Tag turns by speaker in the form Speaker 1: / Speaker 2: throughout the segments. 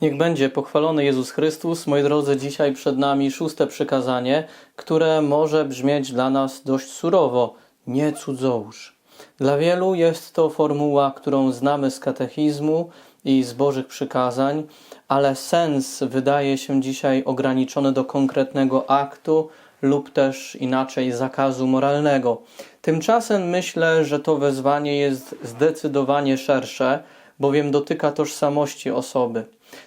Speaker 1: Niech będzie pochwalony Jezus Chrystus. Moi drodzy, dzisiaj przed nami szóste przykazanie, które może brzmieć dla nas dość surowo. Nie cudzołóż. Dla wielu jest to formuła, którą znamy z katechizmu i z Bożych przykazań, ale sens wydaje się dzisiaj ograniczony do konkretnego aktu lub też inaczej zakazu moralnego. Tymczasem myślę, że to wezwanie jest zdecydowanie szersze, bowiem dotyka tożsamości osoby.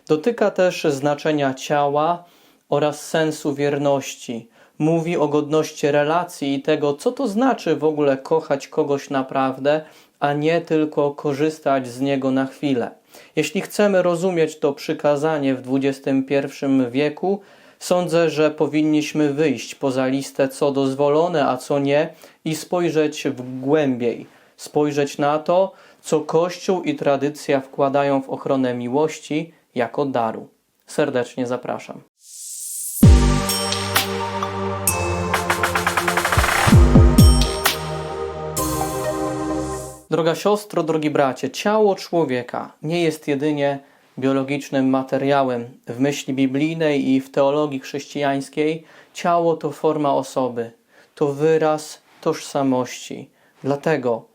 Speaker 1: Dotyka też znaczenia ciała oraz sensu wierności. Mówi o godności relacji i tego, co to znaczy w ogóle kochać kogoś naprawdę, a nie tylko korzystać z niego na chwilę. Jeśli chcemy rozumieć to przykazanie w XXI wieku, sądzę, że powinniśmy wyjść poza listę, co dozwolone, a co nie, i spojrzeć w głębiej. Spojrzeć na to, co Kościół i tradycja wkładają w ochronę miłości jako daru. Serdecznie zapraszam. Droga siostro, drogi bracie, ciało człowieka nie jest jedynie biologicznym materiałem. W myśli biblijnej i w teologii chrześcijańskiej ciało to forma osoby, to wyraz tożsamości. Dlatego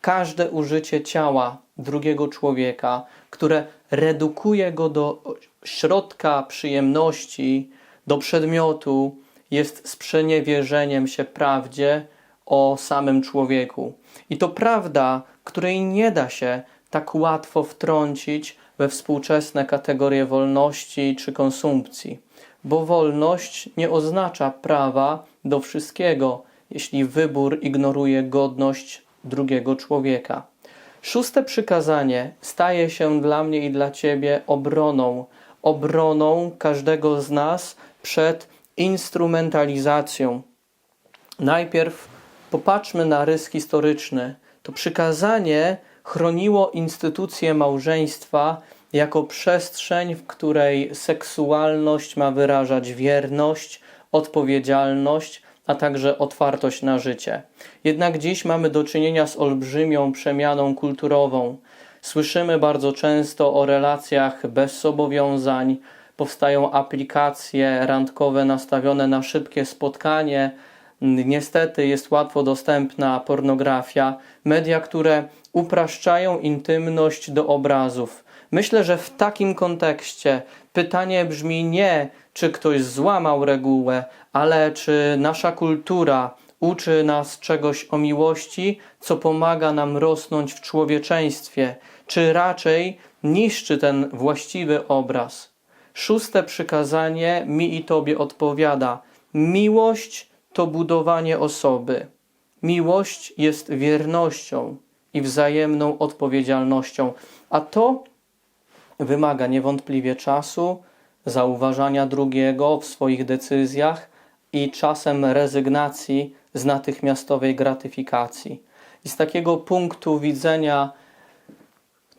Speaker 1: każde użycie ciała drugiego człowieka, które redukuje go do środka przyjemności, do przedmiotu, jest sprzeniewierzeniem się prawdzie o samym człowieku. I to prawda, której nie da się tak łatwo wtrącić we współczesne kategorie wolności czy konsumpcji, bo wolność nie oznacza prawa do wszystkiego, jeśli wybór ignoruje godność drugiego człowieka. Szóste przykazanie staje się dla mnie i dla ciebie obroną, obroną każdego z nas przed instrumentalizacją. Najpierw popatrzmy na rys historyczny. To przykazanie chroniło instytucję małżeństwa jako przestrzeń, w której seksualność ma wyrażać wierność, odpowiedzialność, a także otwartość na życie. Jednak dziś mamy do czynienia z olbrzymią przemianą kulturową. Słyszymy bardzo często o relacjach bez zobowiązań, powstają aplikacje randkowe nastawione na szybkie spotkanie. Niestety jest łatwo dostępna pornografia, media, które upraszczają intymność do obrazów. Myślę, że w takim kontekście pytanie brzmi nie, czy ktoś złamał regułę, ale czy nasza kultura uczy nas czegoś o miłości, co pomaga nam rosnąć w człowieczeństwie, czy raczej niszczy ten właściwy obraz. Szóste przykazanie mi i tobie odpowiada: miłość to budowanie osoby. Miłość jest wiernością i wzajemną odpowiedzialnością, a to wymaga niewątpliwie czasu, zauważania drugiego w swoich decyzjach i czasem rezygnacji z natychmiastowej gratyfikacji. I z takiego punktu widzenia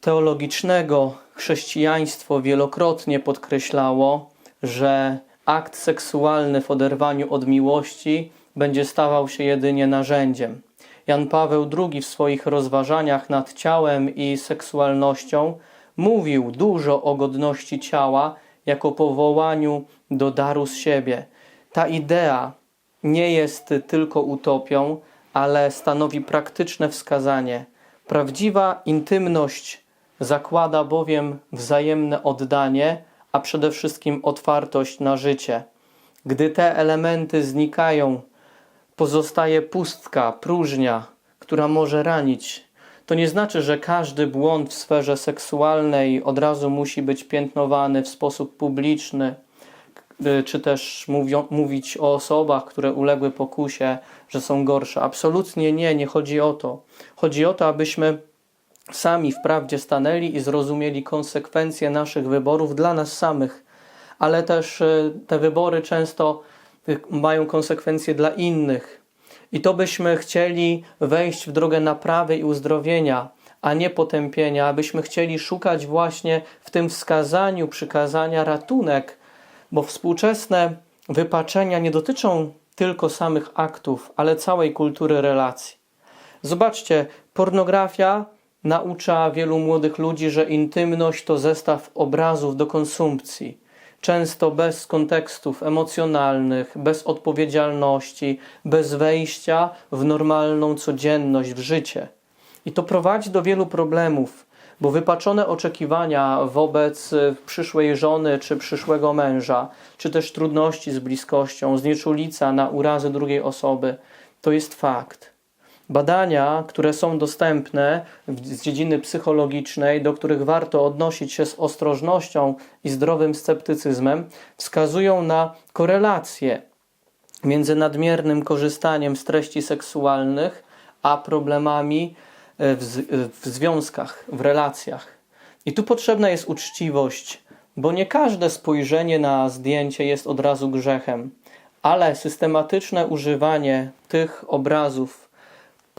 Speaker 1: teologicznego chrześcijaństwo wielokrotnie podkreślało, że akt seksualny w oderwaniu od miłości będzie stawał się jedynie narzędziem. Jan Paweł II w swoich rozważaniach nad ciałem i seksualnością mówił dużo o godności ciała jako powołaniu do daru z siebie. Ta idea nie jest tylko utopią, ale stanowi praktyczne wskazanie. Prawdziwa intymność zakłada bowiem wzajemne oddanie, a przede wszystkim otwartość na życie. Gdy te elementy znikają, pozostaje pustka, próżnia, która może ranić. To nie znaczy, że każdy błąd w sferze seksualnej od razu musi być piętnowany w sposób publiczny, y, czy też mówić o osobach, które uległy pokusie, że są gorsze. Absolutnie nie, nie chodzi o to. Chodzi o to, abyśmy sami w prawdzie stanęli i zrozumieli konsekwencje naszych wyborów dla nas samych, ale też y, te wybory często y, mają konsekwencje dla innych. I to byśmy chcieli wejść w drogę naprawy i uzdrowienia, a nie potępienia, abyśmy chcieli szukać właśnie w tym wskazaniu, przykazania ratunek, bo współczesne wypaczenia nie dotyczą tylko samych aktów, ale całej kultury relacji. Zobaczcie, pornografia naucza wielu młodych ludzi, że intymność to zestaw obrazów do konsumpcji, często bez kontekstów emocjonalnych, bez odpowiedzialności, bez wejścia w normalną codzienność, w życie. I to prowadzi do wielu problemów, bo wypaczone oczekiwania wobec y, przyszłej żony czy przyszłego męża, czy też trudności z bliskością, znieczulica na urazy drugiej osoby, to jest fakt. Badania, które są dostępne z dziedziny psychologicznej, do których warto odnosić się z ostrożnością i zdrowym sceptycyzmem, wskazują na korelację między nadmiernym korzystaniem z treści seksualnych a problemami e, w, z- w związkach, w relacjach. I tu potrzebna jest uczciwość, bo nie każde spojrzenie na zdjęcie jest od razu grzechem, ale systematyczne używanie tych obrazów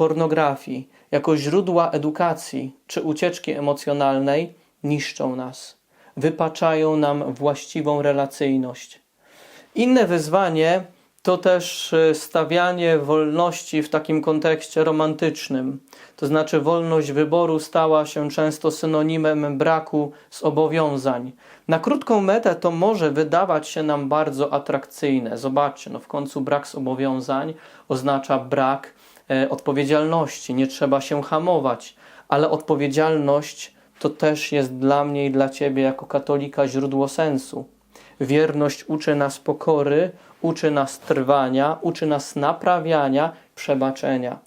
Speaker 1: pornografii jako źródła edukacji czy ucieczki emocjonalnej niszczą nas, wypaczają nam właściwą relacyjność. Inne wyzwanie to też e, stawianie wolności w takim kontekście romantycznym. To znaczy, wolność wyboru stała się często synonimem braku zobowiązań. Na krótką metę to może wydawać się nam bardzo atrakcyjne. Zobaczcie, no w końcu brak zobowiązań oznacza brak odpowiedzialności, nie trzeba się hamować, ale odpowiedzialność to też jest dla mnie i dla ciebie jako katolika źródło sensu. Wierność uczy nas pokory, uczy nas trwania, uczy nas naprawiania, przebaczenia.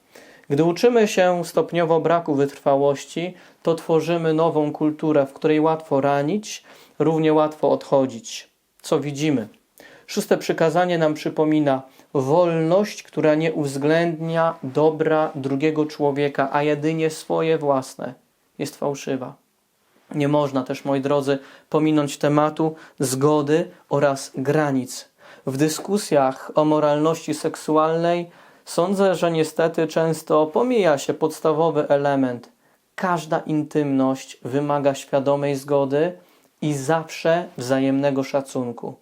Speaker 1: Gdy uczymy się stopniowo braku wytrwałości, to tworzymy nową kulturę, w której łatwo ranić, równie łatwo odchodzić. Co widzimy? Szóste przykazanie nam przypomina wolność, która nie uwzględnia dobra drugiego człowieka, a jedynie swoje własne, jest fałszywa. Nie można też, moi drodzy, pominąć tematu zgody oraz granic. W dyskusjach o moralności seksualnej sądzę, że niestety często pomija się podstawowy element. Każda intymność wymaga świadomej zgody i zawsze wzajemnego szacunku.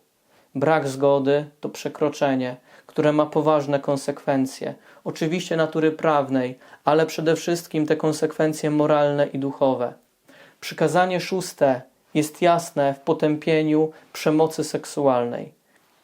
Speaker 1: Brak zgody to przekroczenie, które ma poważne konsekwencje, oczywiście natury prawnej, ale przede wszystkim te konsekwencje moralne i duchowe. Przykazanie szóste jest jasne w potępieniu przemocy seksualnej.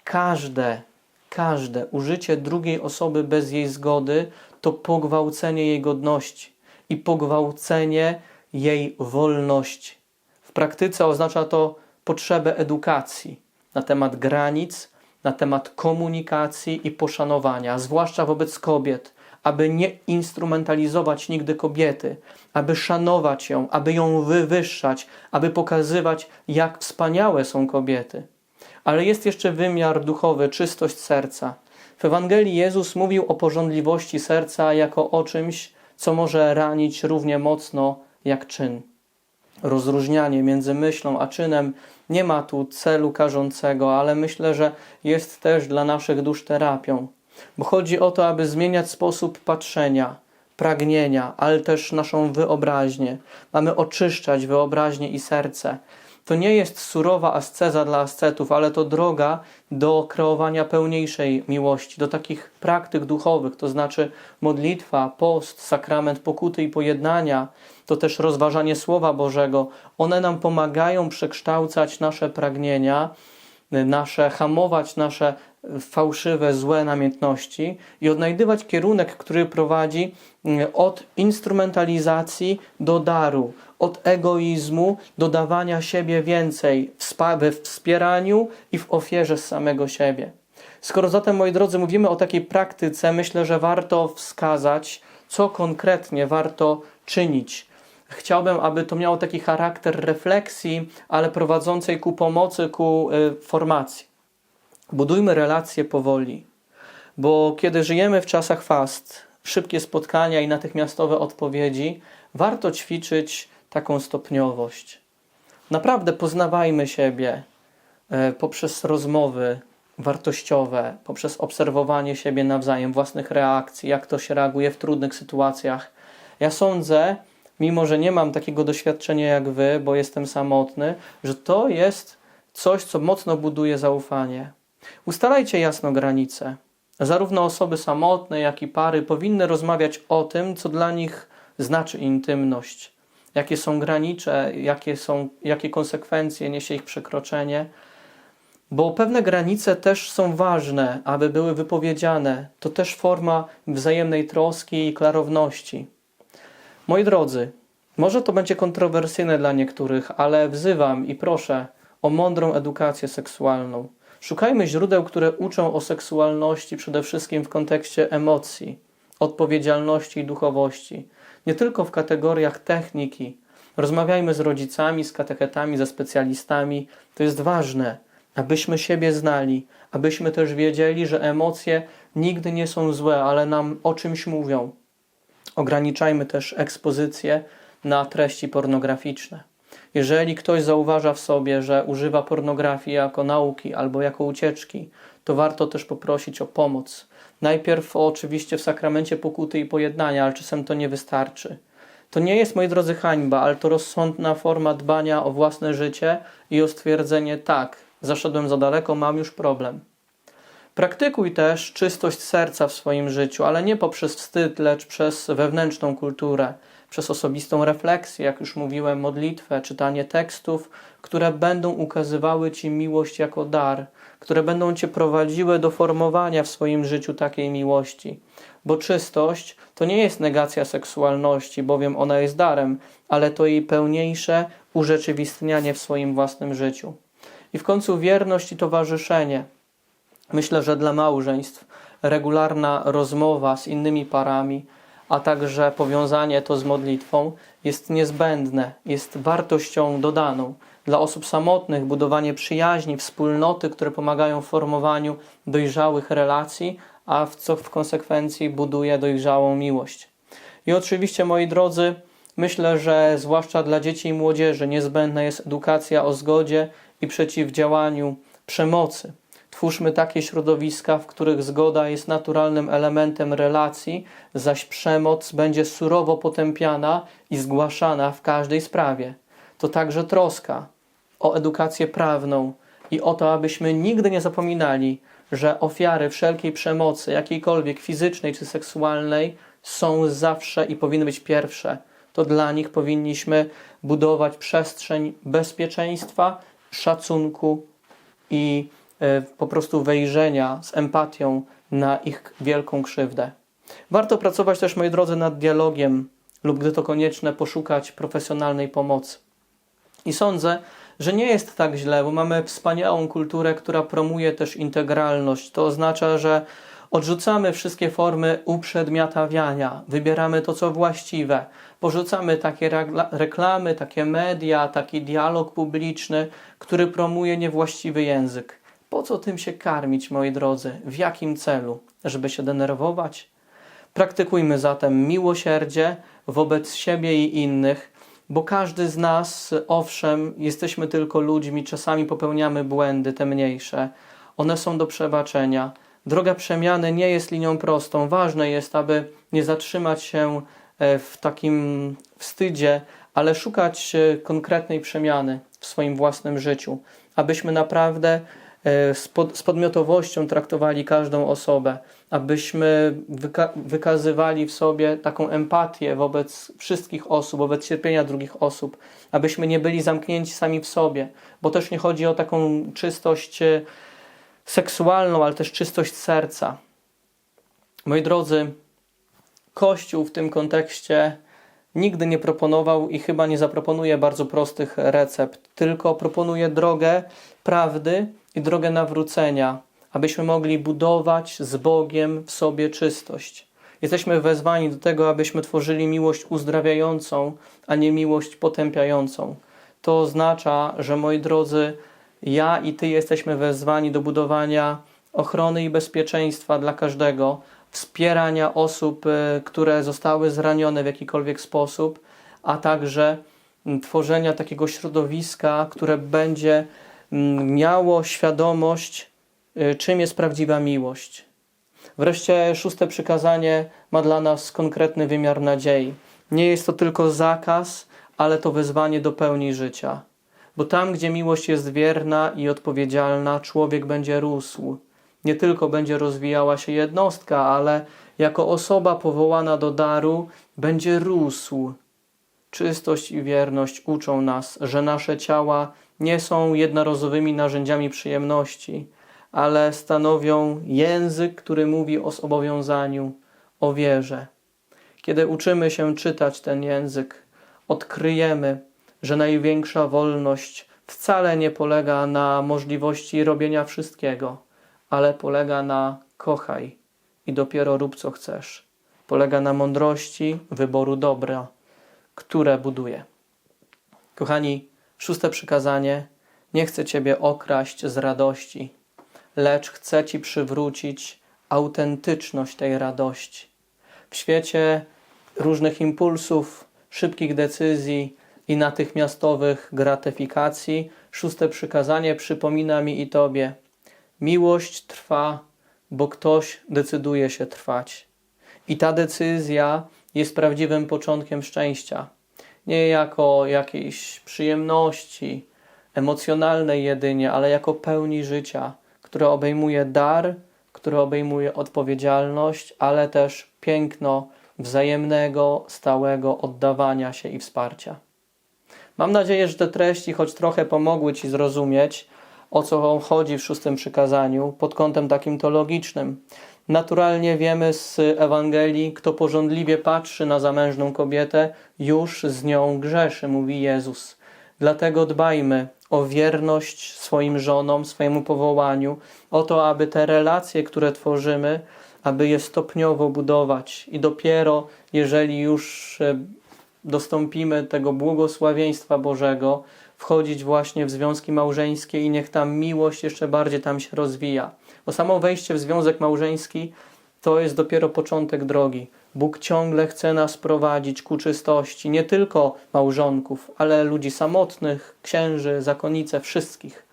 Speaker 1: Każde, każde użycie drugiej osoby bez jej zgody to pogwałcenie jej godności i pogwałcenie jej wolności. W praktyce oznacza to potrzebę edukacji na temat granic, na temat komunikacji i poszanowania, zwłaszcza wobec kobiet, aby nie instrumentalizować nigdy kobiety, aby szanować ją, aby ją wywyższać, aby pokazywać, jak wspaniałe są kobiety. Ale jest jeszcze wymiar duchowy, czystość serca. W Ewangelii Jezus mówił o porządliwości serca jako o czymś, co może ranić równie mocno jak czyn. Rozróżnianie między myślą a czynem nie ma tu celu karzącego, ale myślę, że jest też dla naszych dusz terapią, bo chodzi o to, aby zmieniać sposób patrzenia, pragnienia, ale też naszą wyobraźnię. Mamy oczyszczać wyobraźnię i serce. To nie jest surowa asceza dla ascetów, ale to droga do kreowania pełniejszej miłości, do takich praktyk duchowych, to znaczy modlitwa, post, sakrament pokuty i pojednania, to też rozważanie Słowa Bożego. One nam pomagają przekształcać nasze pragnienia, nasze, hamować nasze fałszywe, złe namiętności i odnajdywać kierunek, który prowadzi mm, od instrumentalizacji do daru, od egoizmu do dawania siebie więcej we wspieraniu i w ofierze samego siebie. Skoro zatem, moi drodzy, mówimy o takiej praktyce, myślę, że warto wskazać, co konkretnie warto czynić. Chciałbym, aby to miało taki charakter refleksji, ale prowadzącej ku pomocy, ku y, formacji. Budujmy relacje powoli, bo kiedy żyjemy w czasach fast, szybkie spotkania i natychmiastowe odpowiedzi, warto ćwiczyć taką stopniowość. Naprawdę poznawajmy siebie e, poprzez rozmowy wartościowe, poprzez obserwowanie siebie nawzajem, własnych reakcji, jak to się reaguje w trudnych sytuacjach. Ja sądzę, mimo że nie mam takiego doświadczenia jak wy, bo jestem samotny, że to jest coś, co mocno buduje zaufanie. Ustalajcie jasno granice. Zarówno osoby samotne, jak i pary powinny rozmawiać o tym, co dla nich znaczy intymność. jakie są granicze, jakie, są, jakie konsekwencje niesie ich przekroczenie. Bo pewne granice też są ważne, aby były wypowiedziane. To też forma wzajemnej troski i klarowności. Moi drodzy, może to będzie kontrowersyjne dla niektórych, ale wzywam i proszę o mądrą edukację seksualną. Szukajmy źródeł, które uczą o seksualności przede wszystkim w kontekście emocji, odpowiedzialności i duchowości, nie tylko w kategoriach techniki. Rozmawiajmy z rodzicami, z katechetami, ze specjalistami. To jest ważne, abyśmy siebie znali, abyśmy też wiedzieli, że emocje nigdy nie są złe, ale nam o czymś mówią. Ograniczajmy też ekspozycję na treści pornograficzne. Jeżeli ktoś zauważa w sobie, że używa pornografii jako nauki albo jako ucieczki, to warto też poprosić o pomoc. Najpierw oczywiście w sakramencie pokuty i pojednania, ale czasem to nie wystarczy. To nie jest, moi drodzy, hańba, ale to rozsądna forma dbania o własne życie i o stwierdzenie tak, zaszedłem za daleko, mam już problem. Praktykuj też czystość serca w swoim życiu, ale nie poprzez wstyd, lecz przez wewnętrzną kulturę, przez osobistą refleksję, jak już mówiłem, modlitwę, czytanie tekstów, które będą ukazywały Ci miłość jako dar, które będą Cię prowadziły do formowania w swoim życiu takiej miłości. Bo czystość to nie jest negacja seksualności, bowiem ona jest darem, ale to jej pełniejsze urzeczywistnianie w swoim własnym życiu. I w końcu wierność i towarzyszenie. Myślę, że dla małżeństw regularna rozmowa z innymi parami, a także powiązanie to z modlitwą jest niezbędne, jest wartością dodaną. Dla osób samotnych budowanie przyjaźni, wspólnoty, które pomagają w formowaniu dojrzałych relacji, a w co w konsekwencji buduje dojrzałą miłość. I oczywiście, moi drodzy, myślę, że zwłaszcza dla dzieci i młodzieży niezbędna jest edukacja o zgodzie i przeciwdziałaniu przemocy. Twórzmy takie środowiska, w których zgoda jest naturalnym elementem relacji, zaś przemoc będzie surowo potępiana i zgłaszana w każdej sprawie. To także troska o edukację prawną i o to, abyśmy nigdy nie zapominali, że ofiary wszelkiej przemocy, jakiejkolwiek fizycznej czy seksualnej, są zawsze i powinny być pierwsze. To dla nich powinniśmy budować przestrzeń bezpieczeństwa, szacunku i po prostu wejrzenia z empatią na ich wielką krzywdę. Warto pracować też, moi drodzy, nad dialogiem lub, gdy to konieczne, poszukać profesjonalnej pomocy. I sądzę, że nie jest tak źle, bo mamy wspaniałą kulturę, która promuje też integralność. To oznacza, że odrzucamy wszystkie formy uprzedmiotawiania, wybieramy to, co właściwe, porzucamy takie reklamy, takie media, taki dialog publiczny, który promuje niewłaściwy język. Po co tym się karmić, moi drodzy? W jakim celu? Żeby się denerwować? Praktykujmy zatem miłosierdzie wobec siebie i innych, bo każdy z nas, owszem, jesteśmy tylko ludźmi, czasami popełniamy błędy, te mniejsze. One są do przebaczenia. Droga przemiany nie jest linią prostą. Ważne jest, aby nie zatrzymać się e, w takim wstydzie, ale szukać e, konkretnej przemiany w swoim własnym życiu, abyśmy naprawdę z, pod, z podmiotowością traktowali każdą osobę, abyśmy wyka wykazywali w sobie taką empatię wobec wszystkich osób, wobec cierpienia drugich osób, abyśmy nie byli zamknięci sami w sobie, bo też nie chodzi o taką czystość seksualną, ale też czystość serca. Moi drodzy, Kościół w tym kontekście nigdy nie proponował i chyba nie zaproponuje bardzo prostych recept, tylko proponuje drogę prawdy i drogę nawrócenia, abyśmy mogli budować z Bogiem w sobie czystość. Jesteśmy wezwani do tego, abyśmy tworzyli miłość uzdrawiającą, a nie miłość potępiającą. To oznacza, że moi drodzy, ja i Ty jesteśmy wezwani do budowania ochrony i bezpieczeństwa dla każdego, wspierania osób, y, które zostały zranione w jakikolwiek sposób, a także mm, tworzenia takiego środowiska, które będzie mm, miało świadomość, y, czym jest prawdziwa miłość. Wreszcie szóste przykazanie ma dla nas konkretny wymiar nadziei. Nie jest to tylko zakaz, ale to wezwanie do pełni życia. Bo tam, gdzie miłość jest wierna i odpowiedzialna, człowiek będzie rósł. Nie tylko będzie rozwijała się jednostka, ale jako osoba powołana do daru będzie rósł. Czystość i wierność uczą nas, że nasze ciała nie są jednorazowymi narzędziami przyjemności, ale stanowią język, który mówi o zobowiązaniu, o wierze. Kiedy uczymy się czytać ten język, odkryjemy, że największa wolność wcale nie polega na możliwości robienia wszystkiego, ale polega na kochaj i dopiero rób co chcesz. Polega na mądrości wyboru dobra, które buduje. Kochani, szóste przykazanie nie chce Ciebie okraść z radości, lecz chce Ci przywrócić autentyczność tej radości. W świecie różnych impulsów, szybkich decyzji i natychmiastowych gratyfikacji, szóste przykazanie przypomina mi i Tobie: miłość trwa, bo ktoś decyduje się trwać. I ta decyzja jest prawdziwym początkiem szczęścia. Nie jako jakiejś przyjemności emocjonalnej jedynie, ale jako pełni życia, które obejmuje dar, które obejmuje odpowiedzialność, ale też piękno wzajemnego, stałego oddawania się i wsparcia. Mam nadzieję, że te treści choć trochę pomogły Ci zrozumieć, o co chodzi w szóstym przykazaniu pod kątem takim teologicznym. Naturalnie wiemy z Ewangelii, kto porządliwie patrzy na zamężną kobietę, już z nią grzeszy, mówi Jezus. Dlatego dbajmy o wierność swoim żonom, swojemu powołaniu, o to, aby te relacje, które tworzymy, aby je stopniowo budować i dopiero jeżeli już e, dostąpimy tego błogosławieństwa Bożego, wchodzić właśnie w związki małżeńskie i niech ta miłość jeszcze bardziej tam się rozwija. Bo samo wejście w związek małżeński to jest dopiero początek drogi. Bóg ciągle chce nas prowadzić ku czystości, nie tylko małżonków, ale ludzi samotnych, księży, zakonice, wszystkich.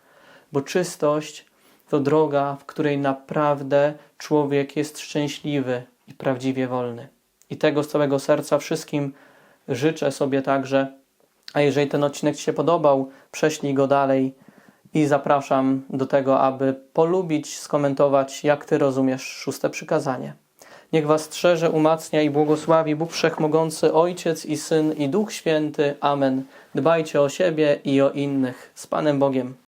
Speaker 1: Bo czystość to droga, w której naprawdę człowiek jest szczęśliwy i prawdziwie wolny. I tego z całego serca wszystkim życzę sobie także. A jeżeli ten odcinek Ci się podobał, prześlij go dalej i zapraszam do tego, aby polubić, skomentować, jak Ty rozumiesz szóste przykazanie. Niech Was strzeże, umacnia i błogosławi Bóg Wszechmogący, Ojciec i Syn i Duch Święty. Amen. Dbajcie o siebie i o innych. Z Panem Bogiem.